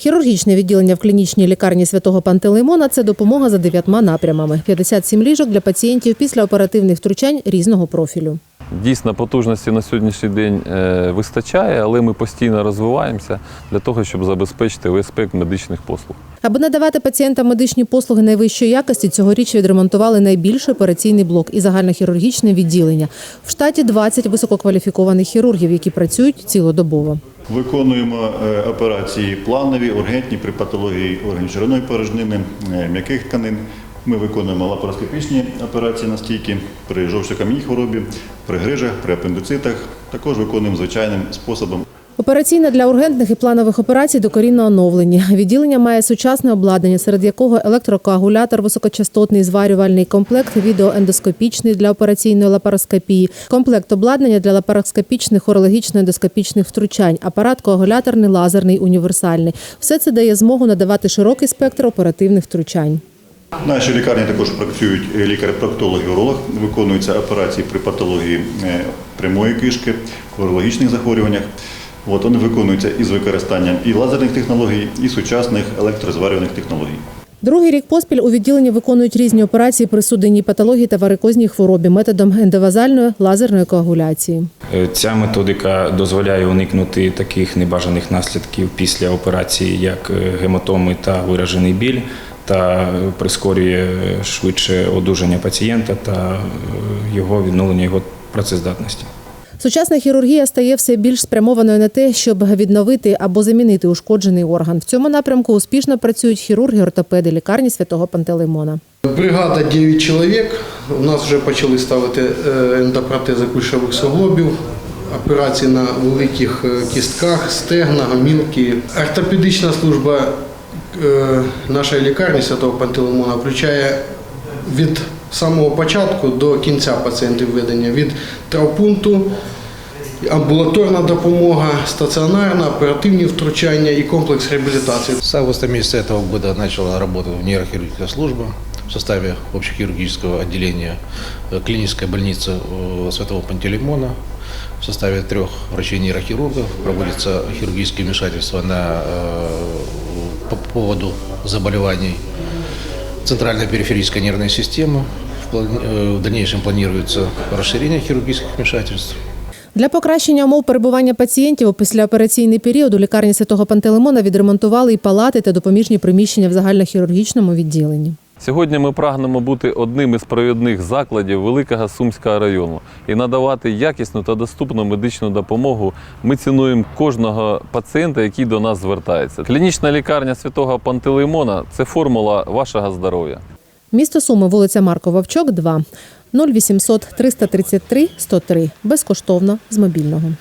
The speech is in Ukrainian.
Хірургічне відділення в клінічній лікарні святого Пантелеймона це допомога за дев'ятьма напрямами: 57 ліжок для пацієнтів після оперативних втручань різного профілю. Дійсно, потужності на сьогоднішній день е, вистачає, але ми постійно розвиваємося для того, щоб забезпечити весь спектр медичних послуг. Аби надавати пацієнтам медичні послуги найвищої якості, цьогоріч відремонтували найбільший операційний блок і загальнохірургічне відділення. В штаті 20 висококваліфікованих хірургів, які працюють цілодобово. Виконуємо е, операції планові, ургентні при патології органів черевної порожнини, е, м'яких тканин. Ми виконуємо лапароскопічні операції на стійки при жовчокам'яній хворобі, при грижах, при апендицитах. Також виконуємо звичайним способом. Операційна для ургентних і планових операцій докорінно оновлені. Відділення має сучасне обладнання, серед якого електрокоагулятор, високочастотний зварювальний комплект, відеоендоскопічний для операційної лапароскопії, комплект обладнання для лапароскопічних урологічно-ендоскопічних втручань, апарат коагуляторний, лазерний, універсальний. Все це дає змогу надавати широкий спектр оперативних втручань. В нашій лікарні також працюють е, лікар-проктолог і уролог. Виконуються операції при патології е, прямої кишки, урологічних захворюваннях. От вони виконуються із використанням і лазерних технологій, і сучасних електрозварювальних технологій. Другий рік поспіль у відділенні виконують різні операції при судинній патології та варикозній хворобі методом ендовазальної лазерної коагуляції. Е, Ця методика дозволяє уникнути таких небажаних наслідків після операції, як гематоми та виражений біль, та прискорює швидше одужання пацієнта та е, його відновлення його працездатності. Сучасна хірургія стає все більш спрямованою на те, щоб відновити або замінити ушкоджений орган. В цьому напрямку успішно працюють хірурги-ортопеди лікарні святого Пантелеймона. Бригада 9 чоловік. У нас вже почали ставити е, ендопротези кульшових суглобів, операції на великих е, кістках, стегна, гомілки. Ортопедична служба нашої лікарні Святого Пантелеймона включає від самого початку до кінця пацієнтів ведення, від травпункту, амбулаторна допомога, стаціонарна, оперативні втручання і комплекс реабілітації. З августа місяця цього року почала працювати нейрохірургічна служба в составе общехирургического отделения э, клинической больницы э, Святого Пантелеймона. В составе трех врачей-нейрохирургов проводится хирургические вмешательства на, э, по поводу заболеваний центрально-периферической нервной системы. В плани- э, В дальнейшем планируется расширение хирургических вмешательств. Для покращення умов перебування пацієнтів у післяопераційний період у лікарні святого Пантелеймона відремонтували і палати та допоміжні приміщення в загальнохірургічному відділенні. Сьогодні ми прагнемо бути одним із провідних закладів Великого Сумського району і надавати якісну та доступну медичну допомогу. Ми цінуємо кожного пацієнта, який до нас звертається. Клінічна лікарня святого Пантелеймона це формула вашого здоров'я. Місто Суми, вулиця Марко Вовчок, 2. 0800 333 103. Безкоштовно з мобільного.